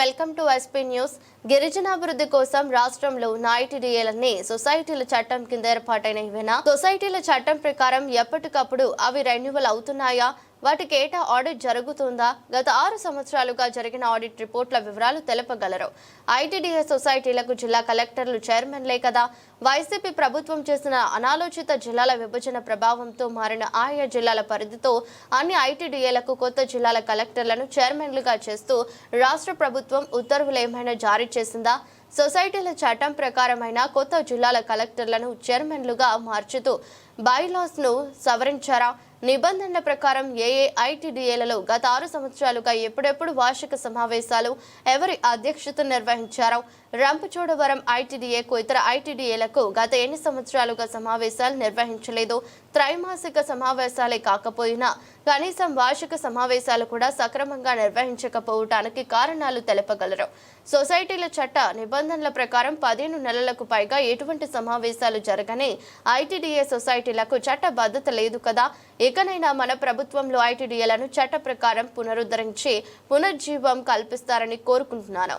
Welcome to SP news గిరిజనాభివృద్ధి కోసం రాష్ట్రంలో నాయిటిడిఏలన్నీ సొసైటీల చట్టం కింద ఏర్పాటైన ఇవేనా? సొసైటీల చట్టం ప్రకారం ఎప్పటికప్పుడు అవి రెన్యువల్ అవుతున్నాయా? వాటికి ఏటా ఆడిట్ జరుగుతుందా? గత ఆరు సంవత్సరాలుగా జరిగిన ఆడిట్ రిపోర్ట్ల వివరాలు తెలపగలరు. ఐటీడీఏ సొసైటీలకు జిల్లా కలెక్టర్లు చైర్మన్లే కదా. వైసీపీ ప్రభుత్వం చేసిన అనాలోచిత జిల్లాల విభజన ప్రభావంతో మారిన ఆయా జిల్లాల పరిధితో అన్ని ఐటీడీఏలకు కొత్త జిల్లాల కలెక్టర్లను చైర్మన్లుగా చేస్తూ రాష్ట్ర ప్రభుత్వం ఉత్తర్వులు ఏమైనా జారీ చేసిందా? సొసైటీల చట్టం ప్రకారమైన కొత్త జిల్లాల కలెక్టర్లను చైర్మన్లుగా మార్చుతూ బైలాస్ను సవరించారా? నిబంధనల ప్రకారం ఏఏ ఐటీడీఏలలో గత ఆరు సంవత్సరాలుగా ఎప్పుడెప్పుడు వార్షిక సమావేశాలు ఎవరి అధ్యక్షత నిర్వహించారో? రంపచోడవరం ఐటీడీఏకు ఇతర ఐటీడీఏలకు గత ఎన్ని సంవత్సరాలుగా సమావేశాలు నిర్వహించలేదు? త్రైమాసిక సమావేశాలే కాకపోయినా కనీసం వార్షిక సమావేశాలు కూడా సక్రమంగా నిర్వహించకపోవటానికి కారణాలు తెలపగలరు. సొసైటీల చట్ట నిబంధనల ప్రకారం పదిహేను నెలలకు పైగా ఎటువంటి సమావేశాలు జరగని ఐటీడీఏ సొసైటీ సొసైటీలకు చట్టబద్ధత లేదు కదా. ఇకనైనా మన ప్రభుత్వంలో ఐటీడీఏలను చట్ట ప్రకారం పునరుద్ధరించి పునర్జీవం కల్పిస్తారని కోరుకుంటున్నాను.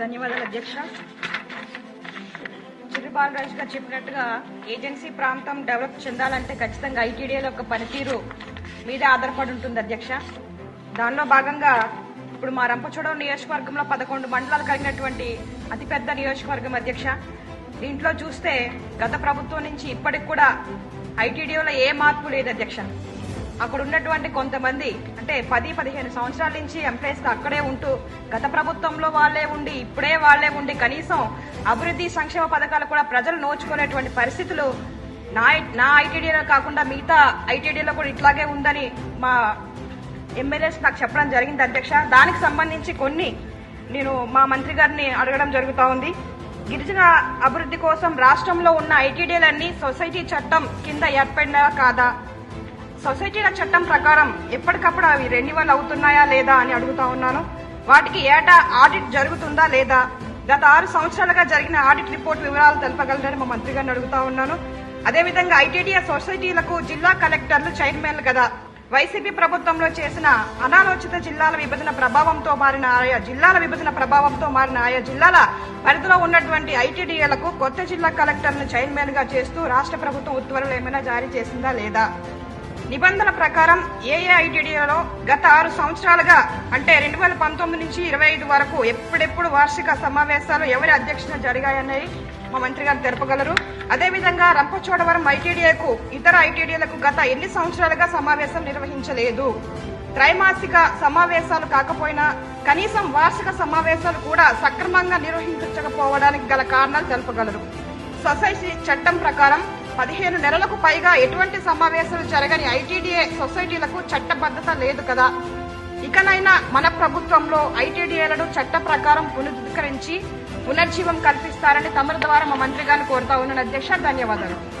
ధన్యవాదాలు అధ్యక్ష. చిరు బాలరాజు గారు చెప్పినట్టుగా ఏజెన్సీ ప్రాంతం డెవలప్ చెందాలంటే ఖచ్చితంగా ఐటీడీఏల యొక్క పనితీరు మీద ఆధారపడి ఉంటుంది అధ్యక్ష. దానిలో భాగంగా ఇప్పుడు మా రంపచోడవరం నియోజకవర్గంలో పదకొండు మండలాలు కలిగినటువంటి అతిపెద్ద నియోజకవర్గం అధ్యక్ష. దీంట్లో చూస్తే గత ప్రభుత్వం నుంచి ఇప్పటికి కూడా ఐటీడీఓలో ఏ మార్పు లేదు అధ్యక్ష. అక్కడ ఉన్నటువంటి కొంతమంది అంటే పది పదిహేను సంవత్సరాల నుంచి ఎంప్లాయీస్ అక్కడే ఉంటూ గత ప్రభుత్వంలో వాళ్ళే ఉండి ఇప్పుడే వాళ్ళే ఉండి కనీసం అభివృద్ధి సంక్షేమ పథకాలు కూడా ప్రజలు నోచుకునేటువంటి పరిస్థితులు నా నా ఐటీడీలో కాకుండా మిగతా ఐటీడీలో కూడా ఇట్లాగే ఉందని మా ఎమ్మెల్యేస్ నాకు చెప్పడం జరిగింది అధ్యక్ష. దానికి సంబంధించి కొన్ని నేను మా మంత్రి గారిని అడగడం జరుగుతూ ఉంది. గిరిజన అభివృద్ధి కోసం రాష్ట్రంలో ఉన్న ఐటీడీలన్నీ సొసైటీ చట్టం కింద ఏర్పడినా కాదా? సొసైటీల చట్టం ప్రకారం ఎప్పటికప్పుడు అవి రెన్యువల్ అవుతున్నాయా లేదా అని అడుగుతా ఉన్నాను. వాటికి ఏటా ఆడిట్ జరుగుతుందా లేదా? గత ఆరు సంవత్సరాలుగా జరిగిన ఆడిట్ రిపోర్ట్ వివరాలు తెలపగలరని మా మంత్రి గారిని అడుగుతా ఉన్నాను. అదేవిధంగా ఐటీడీఏ సొసైటీలకు జిల్లా కలెక్టర్లు చైర్మన్లు కదా వైసీపీ ప్రభుత్వంలో చేసిన అనాలోచిత జిల్లాల విభజన ప్రభావంతో మారిన ఆయా జిల్లాల విభజన ప్రభావంతో మారిన ఆయా జిల్లాల పరిధిలో ఉన్నటువంటి ఐటీడీఏలకు కొత్త జిల్లా కలెక్టర్ను చైర్మన్గా చేస్తూ రాష్ట్ర ప్రభుత్వం ఉత్తర్వులు ఏమైనా జారీ చేసిందా లేదా? నిబంధనల ప్రకారం ఏఏఐటీడీలో గత ఆరు సంవత్సరాలుగా అంటే రెండు వేల పంతొమ్మిది నుంచి ఇరవై ఐదు వరకు ఎప్పుడెప్పుడు వార్షిక సమావేశాలు ఎవరి అధ్యక్షత జరిగాయన్నది మా మంత్రి గారు తెలపగలరు. అదేవిధంగా రంపచోడవరం ఐటీడీఏకు ఇతర ఐటీడీలకు గత ఎన్ని సంవత్సరాలుగా సమావేశం నిర్వహించలేదు? త్రైమాసిక సమావేశాలు కాకపోయినా కనీసం వార్షిక సమావేశాలు కూడా సక్రమంగా నిర్వహించకపోవడానికి గల కారణాలు తెలపగలరు. సొసైటీ చట్టం ప్రకారం పదిహేను నెలలకు పైగా ఎటువంటి సమావేశాలు జరగని ఐటీడీఏ సొసైటీలకు చట్టబద్ధత లేదు కదా. ఇకనైనా మన ప్రభుత్వంలో ఐటీడీఏలను చట్ట ప్రకారం పునరుద్ధరించి పునర్జీవం కల్పిస్తారని తమరి ద్వారా మా మంత్రి గారిని కోరుతా ఉన్నాను. అధ్యక్ష ధన్యవాదాలు.